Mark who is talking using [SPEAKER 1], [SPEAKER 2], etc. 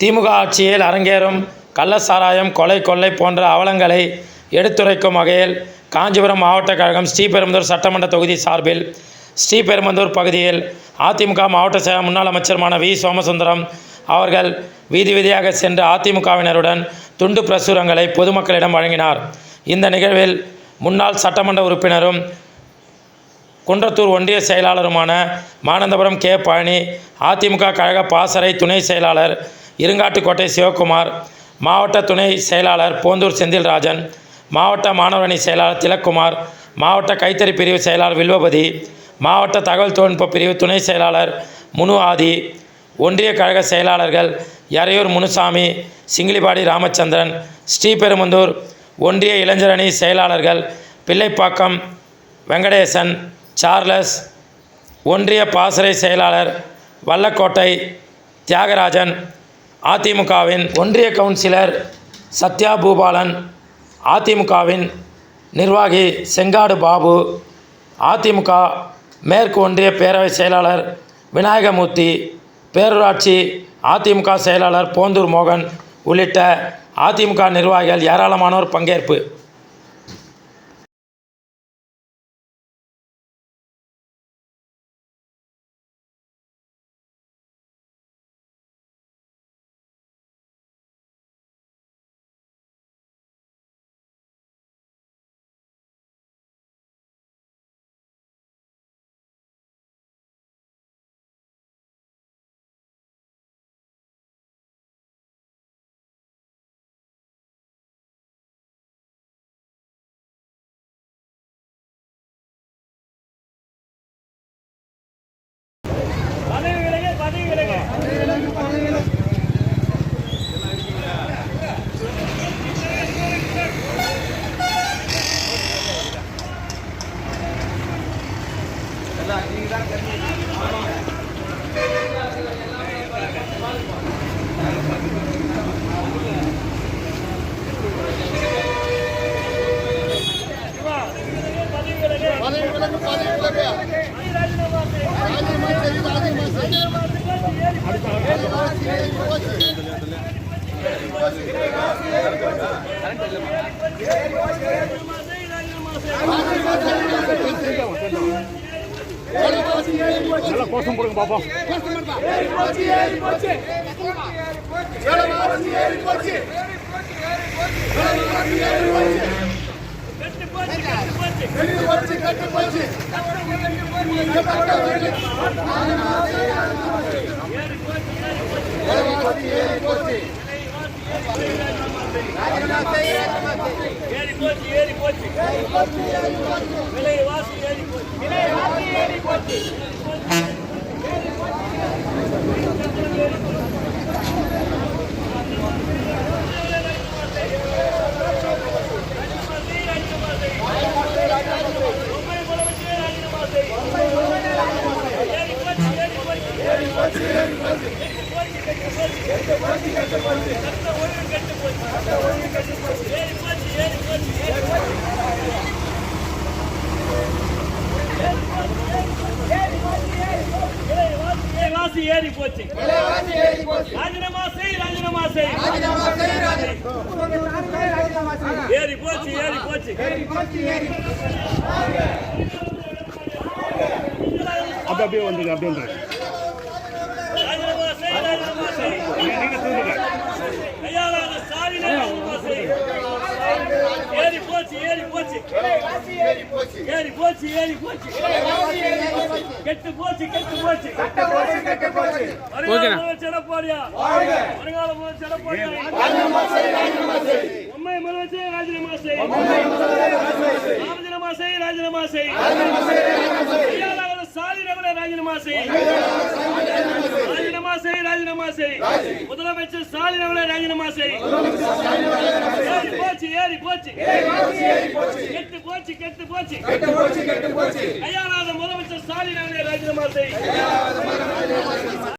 [SPEAKER 1] திமுக ஆட்சியில் அரங்கேறும் கள்ளச்சாராயம் கொலை கொள்ளை போன்ற அவலங்களை எடுத்துரைக்கும் வகையில் காஞ்சிபுரம் மாவட்ட கழகம் ஸ்ரீபெரும்புதூர் சட்டமன்ற தொகுதி சார்பில் ஸ்ரீபெரும்புதூர் பகுதியில் அதிமுக மாவட்ட செயலர் முன்னாள் அமைச்சருமான வி. சோமசுந்தரம் அவர்கள் வீதி வீதியாக சென்று அதிமுகவினருடன் துண்டு பிரசுரங்களை பொதுமக்களிடம் வழங்கினார். இந்த நிகழ்வில் முன்னாள் சட்டமன்ற உறுப்பினரும் குன்றத்தூர் ஒன்றிய செயலாளருமான மானந்தபுரம் கே. பழனி அதிமுக கழக பாசறை துணை செயலாளர் இருங்காட்டுக்கோட்டை சிவக்குமார் மாவட்ட துணை செயலாளர் போந்தூர் செந்தில்ராஜன் மாவட்ட மாணவரணி செயலாளர் திலக்குமார் மாவட்ட கைத்தறி பிரிவு செயலாளர் வில்வபதி மாவட்ட தகவல் தொழில்நுட்ப பிரிவு துணை செயலாளர் முனு ஆதி ஒன்றிய கழக செயலாளர்கள் எறையூர் முனுசாமி சிங்கிலிபாடி ராமச்சந்திரன் ஸ்ரீபெருமந்தூர் ஒன்றிய இளைஞரணி செயலாளர்கள் பிள்ளைப்பாக்கம் வெங்கடேசன் சார்லஸ் ஒன்றிய பாசறை செயலாளர் வல்லக்கோட்டை தியாகராஜன் அதிமுகவின் ஒன்றிய கவுன்சிலர் சத்யா பூபாலன் அதிமுகவின் நிர்வாகி செங்காடு பாபு அதிமுக மேற்கு ஒன்றிய பேரவை செயலாளர் விநாயகமூர்த்தி பேரூராட்சி அதிமுக செயலாளர் போந்தூர் மோகன் உள்ளிட்ட அதிமுக நிர்வாகிகள் ஏராளமானோர் பங்கேற்பு
[SPEAKER 2] பதவி விலகு பதவி விலகு பதவி விலகு
[SPEAKER 3] பதவி விலகு பதவி விலகு
[SPEAKER 2] ராஜினாமா செய்.
[SPEAKER 3] செய்து ராஜினாமா செய்து
[SPEAKER 2] ராஜினாமா செய். ஏறி போச்சு. ஏறி போச்சு, ஏறி போச்சு. விலைவாசி ஏறி போச்சு. உண்மை முதலமைச்சரே ராஜினாமா செய். ஏறி போச்சு, ஏறி போச்சு. கெட்டு போச்சு, கெட்டு போச்சு. சட்ட ஒழுங்கு கெட்டு போச்சு. ஏறி போச்சு, ஏறி போச்சு, ஏறி போச்சு. விலைவாசி ஏறி போச்சு. ராஜினாமா செய் ராஜினாமா செய். ஏறி போச்சு ஏறி போச்சு.
[SPEAKER 4] அப்படியே வந்துருங்க அப்படியே வந்துருங்க
[SPEAKER 2] ராஜினாமா செய் ராஜினாமா செய்
[SPEAKER 4] நீங்க சொல்லுங்க
[SPEAKER 2] கையாளாத ஸ்டாலினை ராஜினாமா செய் ஏறி போச்சு ஏறி போச்சு ஏறி போச்சு. ஏறி போச்சு கெட்டு போச்சு. கெட்டு போச்சு வருங்கால முதலமைச்சர் எடப்பாடியா வருங்கால முதலமைச்சர் எடப்பாடியா உண்மை முதலமைச்சர் ராஜினாமா செய். ராஜினாமா செய். ராஜினாமா ராஜினாமா செய். ராஜினாமா செய். ராஜினாமா செய். முதலமைச்சர் ஸ்டாலின் அவர்களை ராஜினாமா செய். ஏறி போச்சு ஏறி போச்சு. கெட்டு போச்சு கெட்டு போச்சு. கையாளாத முதலமைச்சர் ஸ்டாலின் அவர்களை ராஜினாமா செய்.